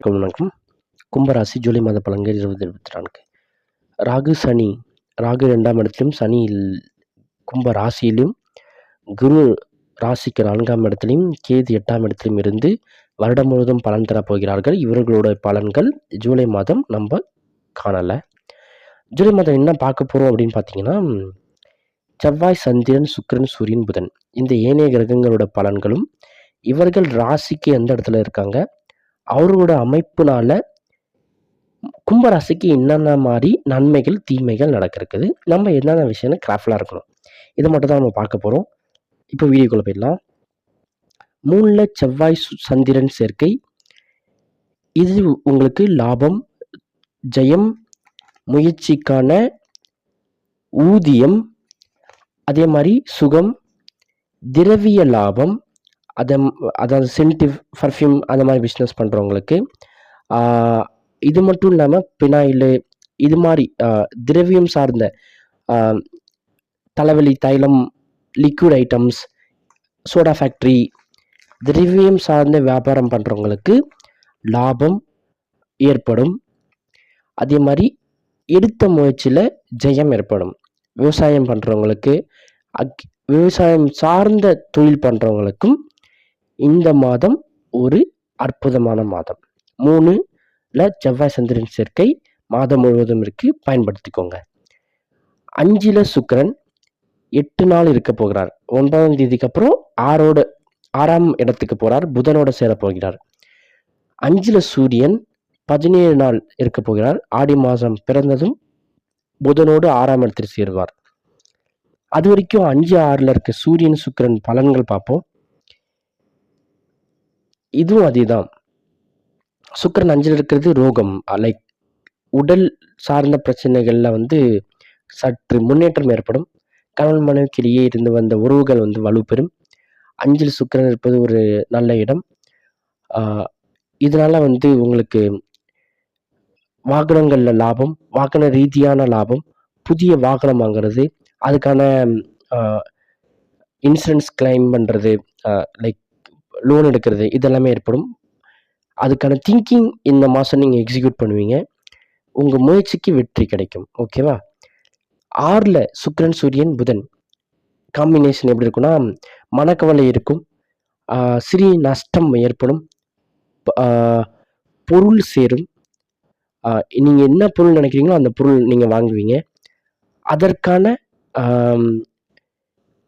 வணக்கம் வணக்கம். கும்பராசி ஜூலை மாத பழங்கள் இருபது இருபத்தி நான்கு. ராகு சனி. ராகு ரெண்டாம் இடத்திலும் சனி கும்ப ராசியிலும் குரு ராசிக்கு நான்காம் இடத்திலும் கேது எட்டாம் இடத்திலும் இருந்து வருடம் முழுவதும் பலன் தரப் போகிறார்கள். இவர்களோட பலன்கள் ஜூலை மாதம் நம்ம காணலை. ஜூலை மாதம் என்ன பார்க்க போகிறோம் அப்படின்னு பார்த்தீங்கன்னா செவ்வாய் சந்திரன் சுக்கிரன் சூரியன் புதன். இந்த ஏனைய கிரகங்களோட பலன்களும் இவர்கள் ராசிக்கு எந்த இடத்துல இருக்காங்க? அவரோட அமைப்புனால கும்பராசிக்கு என்னென்ன மாதிரி நன்மைகள் தீமைகள் நடக்கிறதுக்குது நம்ம என்னென்ன விஷயம்னு கிராஃப்டாக இருக்கணும். இதை மட்டும் தான் நம்ம பார்க்க போகிறோம் இப்போ வீடியோக்குள்ளே போயிடலாம். மூணில் செவ்வாய் சு- சந்திரன் சேர்க்கை. இது உங்களுக்கு லாபம் ஜெயம் முயற்சிக்கான ஊதியம் அதே மாதிரி சுகம் திரவிய லாபம் அதை அதாவது சென்டிவ் பர்ஃப்யூம் அந்த மாதிரி பிஸ்னஸ் பண்ணுறவங்களுக்கு இது மட்டும் இல்லாமல் பினாயில் இது மாதிரி திரவியம் சார்ந்த தலைவலி தைலம் லிக்விட் ஐட்டம்ஸ் சோடா ஃபேக்ட்ரி திரவியம் சார்ந்த வியாபாரம் பண்ணுறவங்களுக்கு லாபம் ஏற்படும். அதே மாதிரி எடுத்த முயற்சியில் ஜெயம் ஏற்படும். விவசாயம் பண்ணுறவங்களுக்கு அக் விவசாயம் சார்ந்த தொழில் பண்ணுறவங்களுக்கும் இந்த மாதம் ஒரு அற்புதமான மாதம். மூணுல செவ்வாய் சந்திரன் சேர்க்கை மாதம் முழுவதும் இருக்கு. பயன்படுத்திக்கோங்க. அஞ்சில் சுக்கிரன் எட்டு நாள் இருக்க போகிறார். ஒன்பதாம் தேதிக்கு அப்புறம் ஆறோட ஆறாம் இடத்துக்கு போகிறார் புதனோட சேர போகிறார். அஞ்சில் சூரியன் பதினேழு நாள் இருக்க போகிறார். ஆடி மாதம் பிறந்ததும் புதனோடு ஆறாம் இடத்தில் சேருவார். அது வரைக்கும் அஞ்சு ஆறில் இருக்க சூரியன் சுக்கிரன் பலன்கள் பார்ப்போம். இதுவும் அதேதான். சுக்கரன் அஞ்சில் இருக்கிறது ரோகம். லைக் உடல் சார்ந்த பிரச்சனைகளில் வந்து சற்று முன்னேற்றம் ஏற்படும். கணவன் மனைவிக்கிடையே இருந்து வந்த உறவுகள் வந்து வலுப்பெறும். அஞ்சில் சுக்கரன் இருப்பது ஒரு நல்ல இடம். இதனால் வந்து உங்களுக்கு வாகனங்களில் லாபம் வாகன ரீதியான லாபம் புதிய வாகனம் வாங்குறது அதுக்கான இன்சூரன்ஸ் கிளைம் பண்ணுறது லைக் லோன் எடுக்கிறது இதெல்லாமே ஏற்படும். அதுக்கான திங்கிங் இந்த மாதம் நீங்கள் எக்ஸிக்யூட் பண்ணுவீங்க. உங்கள் முயற்சிக்கு வெற்றி கிடைக்கும். ஓகேவா ஆறில் சுக்ரன் சூரியன் புதன். காம்பினேஷன் எப்படி இருக்குன்னா மனக்கவலை இருக்கும். சிறிய நஷ்டம் ஏற்படும். பொருள் சேரும். நீங்கள் என்ன பொருள் நினைக்கிறீங்களோ அந்த பொருள் நீங்கள் வாங்குவீங்க. அதற்கான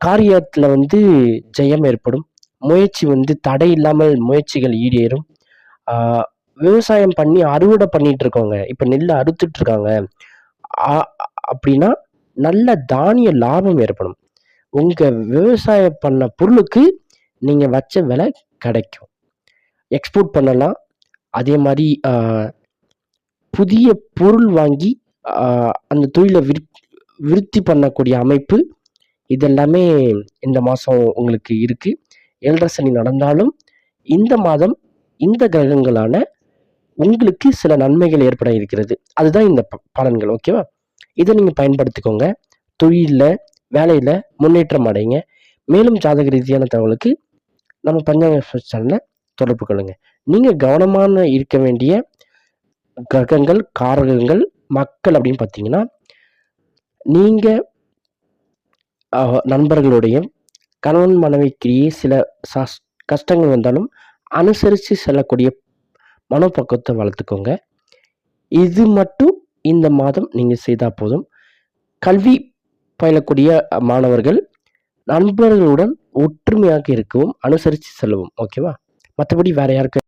காரியத்தில் வந்து ஜெயம் ஏற்படும். முயற்சி வந்து தடை இல்லாமல் முயற்சிகள் ஈடேறும். விவசாயம் பண்ணி அறுவடை பண்ணிட்டு இருக்கோங்க இப்போ நெல் அறுத்துட்டு இருக்காங்க. அப்படின்னா நல்ல தானிய லாபம் ஏற்படும். உங்கள் விவசாயம் பண்ண பொருளுக்கு நீங்கள் வச்ச விலை கிடைக்கும். எக்ஸ்போர்ட் பண்ணலாம். அதே மாதிரி புதிய பொருள் வாங்கி அந்த தொழிலை விரு விருத்தி பண்ணக்கூடிய அமைப்பு இதெல்லாமே இந்த மாதம் உங்களுக்கு இருக்குது ஏழரை சனி நடந்தாலும் இந்த மாதம் இந்த கிரகங்களான உங்களுக்கு சில நன்மைகள் ஏற்பட இருக்கிறது. அதுதான் இந்த ப- பலன்கள் ஓகேவா இதை நீங்கள் பயன்படுத்திக்கோங்க. தொழிலில் வேலையில் முன்னேற்றம் அடைங்க. மேலும் ஜாதக ரீதியான தகவலுக்கு நம்ம பஞ்சாங்க சேனலில் தொடர்பு கொள்ளுங்க. நீங்கள் கவனமான இருக்க வேண்டிய கிரகங்கள் காரகங்கள் மக்கள் அப்படின்னு பார்த்தீங்கன்னா நீங்கள் நண்பர்களுடைய கணவன் மனைவிக்கிடையே சில சஸ் கஷ்டங்கள் வந்தாலும் அனுசரித்து செல்லக்கூடிய மனப்பக்குவத்தை வளர்த்துக்கோங்க. இது மட்டும் இந்த மாதம் நீங்கள் செய்தால் போதும். கல்வி பயிலக்கூடிய மாணவர்கள் நண்பர்களுடன் ஒற்றுமையாக இருக்கவும் அனுசரித்து செல்லவும் ஓகேவா? மற்றபடி வேற யாருக்கு